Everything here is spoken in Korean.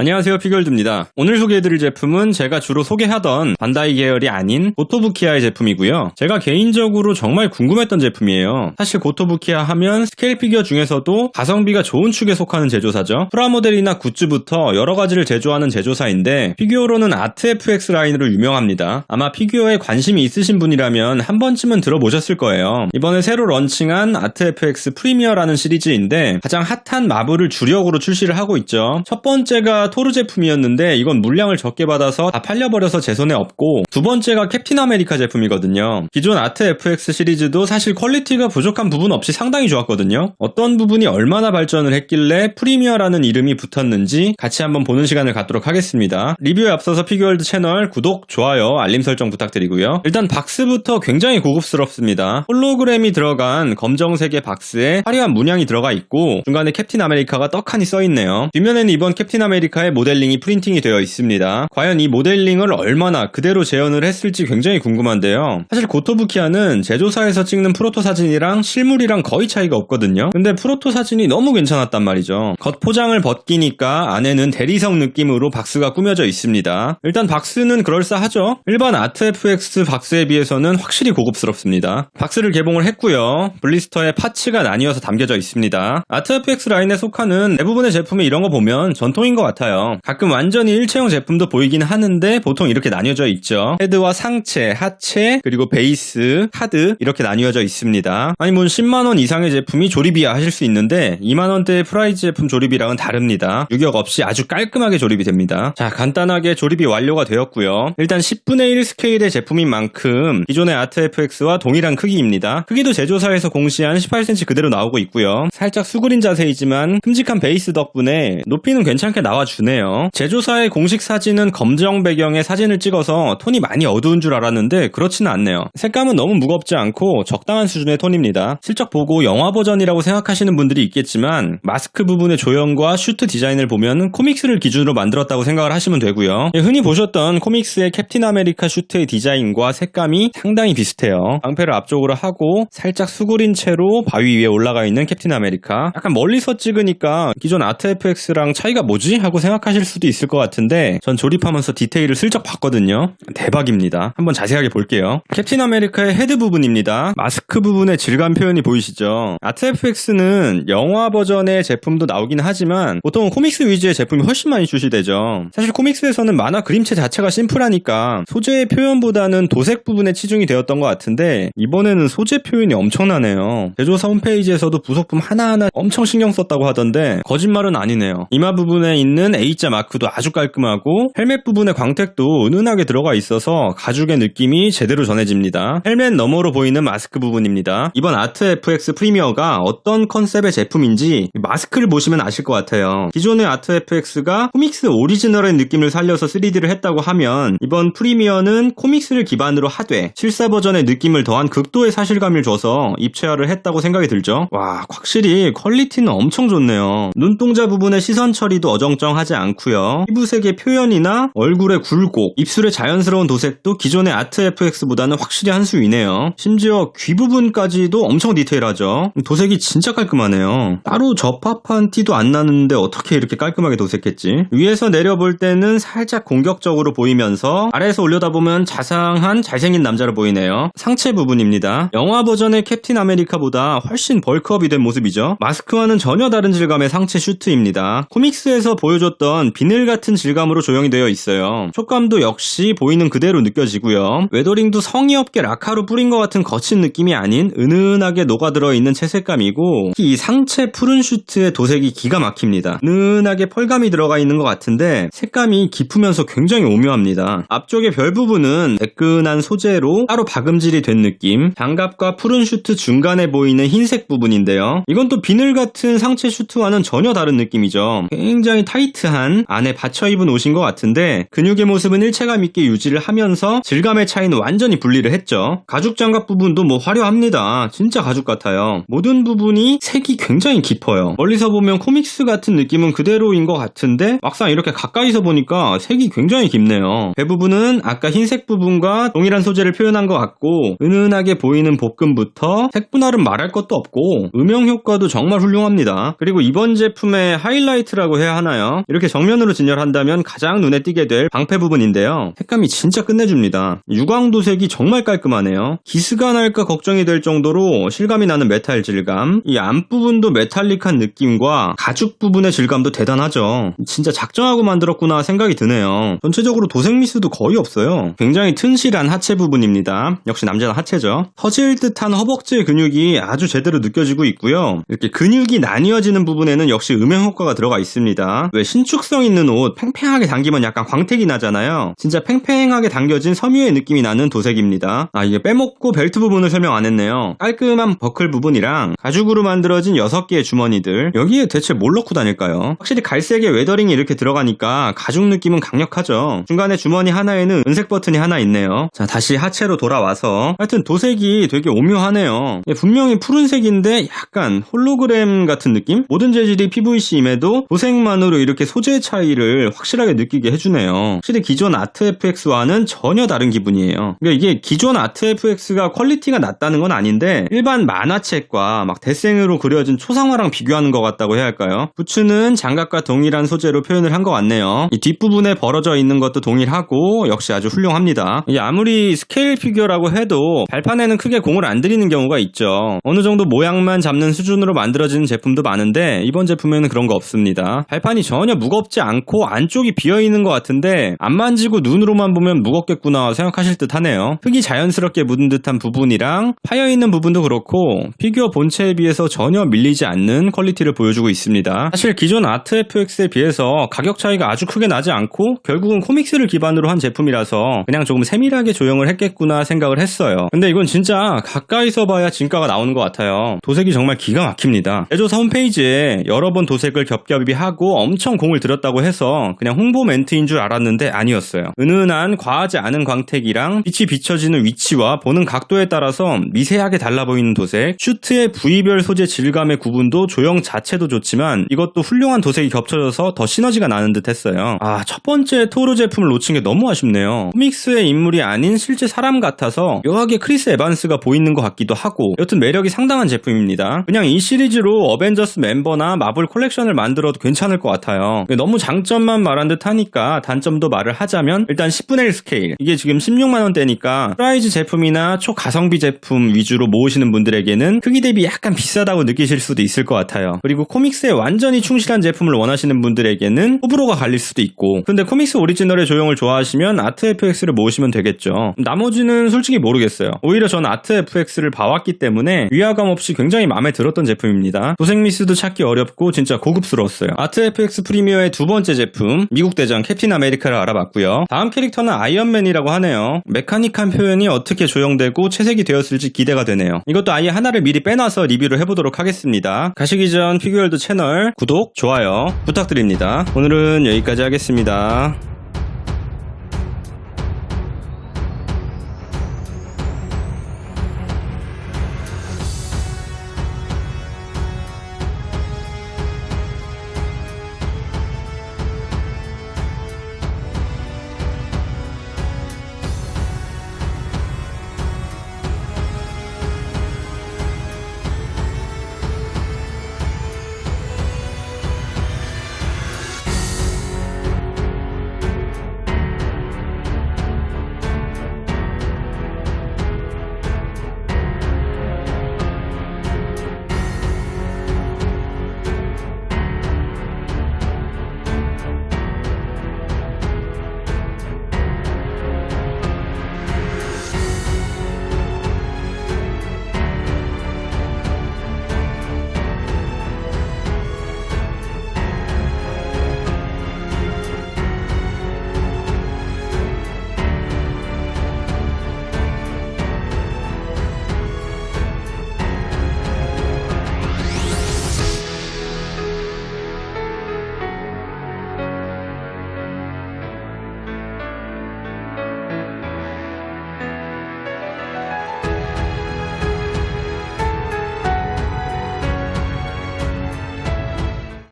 안녕하세요 피글드입니다. 오늘 소개해드릴 제품은 제가 주로 소개하던 반다이 계열이 아닌 고토부키아의 제품이고요. 제가 개인적으로 정말 궁금했던 제품이에요. 사실 고토부키아 하면 스케일 피규어 중에서도 가성비가 좋은 축에 속하는 제조사죠. 프라모델이나 굿즈부터 여러 가지를 제조하는 제조사인데 피규어로는 아트 FX 라인으로 유명합니다. 아마 피규어에 관심이 있으신 분이라면 한 번쯤은 들어보셨을 거예요. 이번에 새로 런칭한 아트 FX 프리미어라는 시리즈인데 가장 핫한 마블을 주력으로 출시를 하고 있죠. 첫 번째가 토르 제품이었는데 이건 물량을 적게 받아서 다 팔려버려서 제 손에 없고 두 번째가 캡틴 아메리카 제품이거든요. 기존 아트 FX 시리즈도 사실 퀄리티가 부족한 부분 없이 상당히 좋았거든요. 어떤 부분이 얼마나 발전을 했길래 프리미어라는 이름이 붙었는지 같이 한번 보는 시간을 갖도록 하겠습니다. 리뷰에 앞서서 피규어월드 채널 구독, 좋아요, 알림 설정 부탁드리고요. 일단 박스부터 굉장히 고급스럽습니다. 홀로그램이 들어간 검정색의 박스에 화려한 문양이 들어가 있고 중간에 캡틴 아메리카가 떡하니 써있네요. 뒷면에는 이번 캡틴 아메리카 의 모델링이 프린팅이 되어 있습니다. 과연 이 모델링을 얼마나 그대로 재현을 했을지 굉장히 궁금한데요. 사실 고토부키아는 제조사에서 찍는 프로토 사진이랑 실물이랑 거의 차이가 없거든요. 근데 프로토 사진이 너무 괜찮았단 말이죠. 겉 포장을 벗기니까 안에는 대리석 느낌으로 박스가 꾸며져 있습니다. 일단 박스는 그럴싸하죠. 일반 아트 FX 박스에 비해서는 확실히 고급스럽습니다. 박스를 개봉을 했고요. 블리스터에 파츠가 나뉘어서 담겨져 있습니다. 아트 FX 라인에 속하는 대부분의 제품이 이런 거 보면 전통인 것 같아요. 가끔 완전히 일체형 제품도 보이긴 하는데 보통 이렇게 나뉘어져 있죠. 헤드와 상체, 하체, 그리고 베이스, 하드 이렇게 나뉘어져 있습니다. 아니 뭐 10만원 이상의 제품이 조립이야 하실 수 있는데 2만원대의 프라이즈 제품 조립이랑은 다릅니다. 유격 없이 아주 깔끔하게 조립이 됩니다. 자 간단하게 조립이 완료가 되었고요. 일단 10분의 1 스케일의 제품인 만큼 기존의 아트 FX와 동일한 크기입니다. 크기도 제조사에서 공시한 18cm 그대로 나오고 있고요. 살짝 수그린 자세이지만 큼직한 베이스 덕분에 높이는 괜찮게 나와 주네요. 제조사의 공식 사진은 검정 배경에 사진을 찍어서 톤이 많이 어두운 줄 알았는데 그렇지는 않네요. 색감은 너무 무겁지 않고 적당한 수준의 톤입니다. 슬쩍 보고 영화 버전이라고 생각하시는 분들이 있겠지만 마스크 부분의 조형과 슈트 디자인을 보면 코믹스를 기준으로 만들었다고 생각을 하시면 되고요. 예, 흔히 보셨던 코믹스의 캡틴 아메리카 슈트의 디자인과 색감이 상당히 비슷해요. 방패를 앞쪽으로 하고 살짝 수그린 채로 바위 위에 올라가 있는 캡틴 아메리카. 약간 멀리서 찍으니까 기존 아트 FX랑 차이가 뭐지? 하고 생각하실 수도 있을 것 같은데 전 조립하면서 디테일을 슬쩍 봤거든요. 대박입니다. 한번 자세하게 볼게요. 캡틴 아메리카의 헤드 부분입니다. 마스크 부분의 질감 표현이 보이시죠? 아트 FX는 영화 버전의 제품도 나오긴 하지만 보통은 코믹스 위주의 제품이 훨씬 많이 출시되죠. 사실 코믹스에서는 만화 그림체 자체가 심플하니까 소재의 표현보다는 도색 부분에 치중이 되었던 것 같은데 이번에는 소재 표현이 엄청나네요. 제조사 홈페이지에서도 부속품 하나하나 엄청 신경 썼다고 하던데 거짓말은 아니네요. 이마 부분에 있는 A자 마크도 아주 깔끔하고 헬멧 부분의 광택도 은은하게 들어가 있어서 가죽의 느낌이 제대로 전해집니다. 헬멧 너머로 보이는 마스크 부분입니다. 이번 아트 FX 프리미어가 어떤 컨셉의 제품인지 마스크를 보시면 아실 것 같아요. 기존의 아트 FX가 코믹스 오리지널의 느낌을 살려서 3D를 했다고 하면 이번 프리미어는 코믹스를 기반으로 하되 실사 버전의 느낌을 더한 극도의 사실감을 줘서 입체화를 했다고 생각이 들죠. 와 확실히 퀄리티는 엄청 좋네요. 눈동자 부분의 시선 처리도 어정쩡 하지 않고요. 피부색의 표현이나 얼굴의 굴곡, 입술의 자연스러운 도색도 기존의 아트 FX보다는 확실히 한 수 위네요. 심지어 귀 부분까지도 엄청 디테일하죠. 도색이 진짜 깔끔하네요. 따로 접합한 티도 안 나는데 어떻게 이렇게 깔끔하게 도색했지? 위에서 내려볼 때는 살짝 공격적으로 보이면서 아래에서 올려다보면 자상한 잘생긴 남자로 보이네요. 상체 부분입니다. 영화 버전의 캡틴 아메리카보다 훨씬 벌크업이 된 모습이죠. 마스크와는 전혀 다른 질감의 상체 슈트입니다. 코믹스에서 보여줬던 비늘 같은 질감으로 조형이 되어 있어요. 촉감도 역시 보이는 그대로 느껴지고요. 웨더링도 성의 없게 라카로 뿌린 것 같은 거친 느낌이 아닌 은은하게 녹아들어 있는 채색감이고 특히 이 상체 푸른 슈트의 도색이 기가 막힙니다. 은은하게 펄감이 들어가 있는 것 같은데 색감이 깊으면서 굉장히 오묘합니다. 앞쪽의 별 부분은 매끈한 소재로 따로 박음질이 된 느낌 장갑과 푸른 슈트 중간에 보이는 흰색 부분인데요. 이건 또 비늘 같은 상체 슈트와는 전혀 다른 느낌이죠. 굉장히 타이트 한 안에 받쳐 입은 옷인 것 같은데 근육의 모습은 일체감 있게 유지를 하면서 질감의 차이는 완전히 분리를 했죠. 가죽 장갑 부분도 뭐 화려합니다. 진짜 가죽 같아요. 모든 부분이 색이 굉장히 깊어요. 멀리서 보면 코믹스 같은 느낌은 그대로인 것 같은데 막상 이렇게 가까이서 보니까 색이 굉장히 깊네요. 배 부분은 아까 흰색 부분과 동일한 소재를 표현한 것 같고 은은하게 보이는 복근부터 색분할은 말할 것도 없고 음영 효과도 정말 훌륭합니다. 그리고 이번 제품의 하이라이트라고 해야 하나요? 이렇게 정면으로 진열한다면 가장 눈에 띄게 될 방패 부분인데요. 색감이 진짜 끝내줍니다. 유광 도색이 정말 깔끔하네요. 기스가 날까 걱정이 될 정도로 실감이 나는 메탈 질감, 이 앞부분도 메탈릭한 느낌과 가죽 부분의 질감도 대단하죠. 진짜 작정하고 만들었구나 생각이 드네요. 전체적으로 도색 미스도 거의 없어요. 굉장히 튼실한 하체 부분입니다. 역시 남자는 하체죠. 터질 듯한 허벅지 근육이 아주 제대로 느껴지고 있고요. 이렇게 근육이 나뉘어지는 부분에는 역시 음영 효과가 들어가 있습니다. 왜 신축성 있는 옷 팽팽하게 당기면 약간 광택이 나잖아요. 진짜 팽팽하게 당겨진 섬유의 느낌이 나는 도색입니다. 아 이게 빼먹고 벨트 부분을 설명 안 했네요. 깔끔한 버클 부분이랑 가죽으로 만들어진 6개의 주머니들 여기에 대체 뭘 넣고 다닐까요? 확실히 갈색의 웨더링이 이렇게 들어가니까 가죽 느낌은 강력하죠. 중간에 주머니 하나에는 은색 버튼이 하나 있네요. 자 다시 하체로 돌아와서 하여튼 도색이 되게 오묘하네요. 예, 분명히 푸른색인데 약간 홀로그램 같은 느낌? 모든 재질이 PVC임에도 도색만으로 이렇게 소재 차이를 확실하게 느끼게 해주네요. 확실히 기존 아트FX와는 전혀 다른 기분이에요. 그러니까 이게 기존 아트FX가 퀄리티가 낮다는 건 아닌데 일반 만화책과 막 대생으로 그려진 초상화랑 비교하는 것 같다고 해야 할까요? 부츠는 장갑과 동일한 소재로 표현을 한 것 같네요. 이 뒷부분에 벌어져 있는 것도 동일하고 역시 아주 훌륭합니다. 이게 아무리 스케일 피규어라고 해도 발판에는 크게 공을 안 들이는 경우가 있죠. 어느 정도 모양만 잡는 수준으로 만들어지는 제품도 많은데 이번 제품에는 그런 거 없습니다. 발판이 전혀 무겁지 않고 안쪽이 비어 있는 것 같은데 안 만지고 눈으로만 보면 무겁겠구나 생각하실 듯 하네요. 흙이 자연스럽게 묻은 듯한 부분이랑 파여 있는 부분도 그렇고 피규어 본체에 비해서 전혀 밀리지 않는 퀄리티를 보여주고 있습니다. 사실 기존 아트 FX에 비해서 가격 차이가 아주 크게 나지 않고 결국은 코믹스를 기반으로 한 제품이라서 그냥 조금 세밀하게 조형을 했겠구나 생각을 했어요. 근데 이건 진짜 가까이서 봐야 진가가 나오는 것 같아요. 도색이 정말 기가 막힙니다. 제조사 홈페이지에 여러 번 도색을 겹겹이 하고 엄청 공을 들였다고 해서 그냥 홍보 멘트인 줄 알았는데 아니었어요. 은은한 과하지 않은 광택이랑 빛이 비춰지는 위치와 보는 각도에 따라서 미세하게 달라 보이는 도색, 슈트의 부위별 소재 질감의 구분도 조형 자체도 좋지만 이것도 훌륭한 도색이 겹쳐져서 더 시너지가 나는 듯 했어요. 아, 첫 번째 토르 제품을 놓친 게 너무 아쉽네요. 코믹스의 인물이 아닌 실제 사람 같아서 묘하게 크리스 에반스가 보이는 것 같기도 하고 여튼 매력이 상당한 제품입니다. 그냥 이 시리즈로 어벤져스 mem버나 마블 콜렉션을 만들어도 괜찮을 것 같아요. 너무 장점만 말한 듯 하니까 단점도 말을 하자면 일단 10분의 1 스케일 이게 지금 16만 원대니까 프라이즈 제품이나 초가성비 제품 위주로 모으시는 분들에게는 크기 대비 약간 비싸다고 느끼실 수도 있을 것 같아요. 그리고 코믹스에 완전히 충실한 제품을 원하시는 분들에게는 호불호가 갈릴 수도 있고 근데 코믹스 오리지널의 조형을 좋아하시면 아트 FX를 모으시면 되겠죠. 나머지는 솔직히 모르겠어요. 오히려 전 아트 FX를 봐왔기 때문에 위화감 없이 굉장히 마음에 들었던 제품입니다. 도색 미스도 찾기 어렵고 진짜 고급스러웠어요. 아트 FX 프리 미어의 두 번째 제품 미국 대장 캡틴 아메리카를 알아봤고요. 다음 캐릭터는 아이언맨이라고 하네요. 메카닉한 표현이 어떻게 조형되고 채색이 되었을지 기대가 되네요. 이것도 아예 하나를 미리 빼놔서 리뷰를 해보도록 하겠습니다. 가시기 전 피규어월드 채널 구독, 좋아요 부탁드립니다. 오늘은 여기까지 하겠습니다.